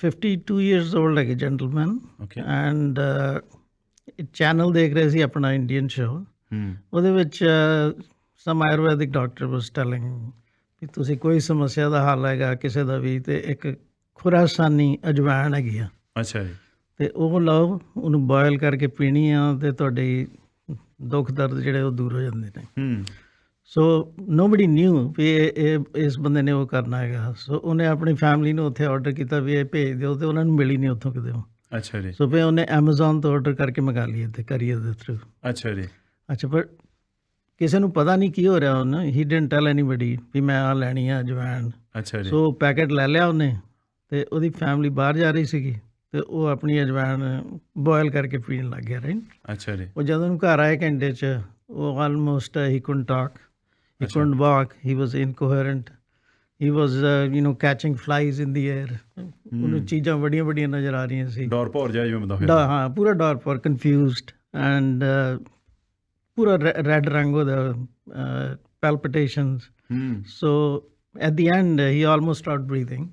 52 years old like a gentleman. Okay and uh, channel ਦੇਖ ਰਹੇ ਸੀ ਆਪਣਾ ਇੰਡੀਅਨ ਸ਼ੋ ਉਹਦੇ ਵਿੱਚ some ayurvedic doctor was telling ਕਿ ਤੁਸੀਂ ਕੋਈ ਸਮੱਸਿਆ ਦਾ ਹੱਲ ਹੈਗਾ ਕਿਸੇ ਦਾ ਵੀ ਤੇ ਇੱਕ ਖੁਰਾਸਾਨੀ ਅਜਵਾਇਣ ਹੈਗੀ ਆ ਅੱਛਾ ਜੀ ਤੇ ਉਹ ਲਓ ਉਹਨੂੰ ਬੋਇਲ ਕਰਕੇ ਪੀਣੀ ਆ ਤੇ ਤੁਹਾਡੇ ਦੁੱਖ ਦਰਦ ਜਿਹੜੇ ਉਹ ਦੂਰ ਹੋ ਜਾਂਦੇ ਨੇ ਹੂੰ ਸੋ ਨੋਬਡੀ ਨਿਊ ਵੀ ਇਹ ਇਸ ਬੰਦੇ ਨੇ ਉਹ ਕਰਨਾ ਹੈਗਾ। ਸੋ ਉਹਨੇ ਆਪਣੀ ਫੈਮਿਲੀ ਨੂੰ ਉੱਥੇ ਆਰਡਰ ਕੀਤਾ ਵੀ ਇਹ ਭੇਜ ਦਿਓ ਤੇ ਉਹਨਾਂ ਨੂੰ ਮਿਲੀ ਨਹੀਂ ਉੱਥੋਂ ਕਿਤੇ ਅੱਛਾ ਜੀ। ਸੋ ਫਿਰ ਉਹਨੇ Amazon ਤੋਂ ਆਰਡਰ ਕਰਕੇ ਮੰਗਾ ਲਈ ਤੇ ਕਰੀਅਰ ਦੇ ਥਰੂ ਅੱਛਾ ਜੀ। ਅੱਛਾ ਪਰ ਕਿਸੇ ਨੂੰ ਪਤਾ ਨਹੀਂ ਕੀ ਹੋ ਰਿਹਾ ਉਹਨੂੰ। ਹੀ ਡਿਡਨਟ ਟੈਲ ਐਨੀਬਡੀ ਵੀ ਮੈਂ ਆ ਲੈਣੀ ਆ ਜਵੈਣ ਅੱਛਾ ਜੀ। ਸੋ ਪੈਕੇਟ ਲੈ ਲਿਆ ਉਹਨੇ ਤੇ ਉਹਦੀ ਫੈਮਿਲੀ ਬਾਹਰ ਜਾ ਰਹੀ ਸੀਗੀ ਤੇ ਉਹ ਆਪਣੀ ਅਜਵਾਇਣ ਬੋਇਲ ਕਰਕੇ ਪੀਣ ਲੱਗ ਗਿਆ ਰਾਈਟ ਅੱਛਾ ਜੀ। ਉਹ ਜਦੋਂ ਉਹਨੂੰ ਘਰ ਆਏ ਘੰਟੇ ਚ ਉਹ almost he couldn't talk He okay. couldn't walk. He was incoherent. He was you know catching flies in the air ਉਹਨੂੰ ਚੀਜ਼ਾਂ ਵੱਡੀਆਂ ਵੱਡੀਆਂ ਨਜ਼ਰ ਆ ਰਹੀਆਂ ਸੀ ਡਰ ਭੌਰ ਜਾਇ ਜਿਵੇਂ ਬੰਦਾ ਹਾਂ ਪੂਰਾ ਡਰ ਭੌਰ ਕਨਫਿਊਜ਼ਡ ਐਂਡ ਪੂਰਾ ਰੈਡ ਰੰਗ ਉਹਦਾ palpitations so at the end he almost out breathing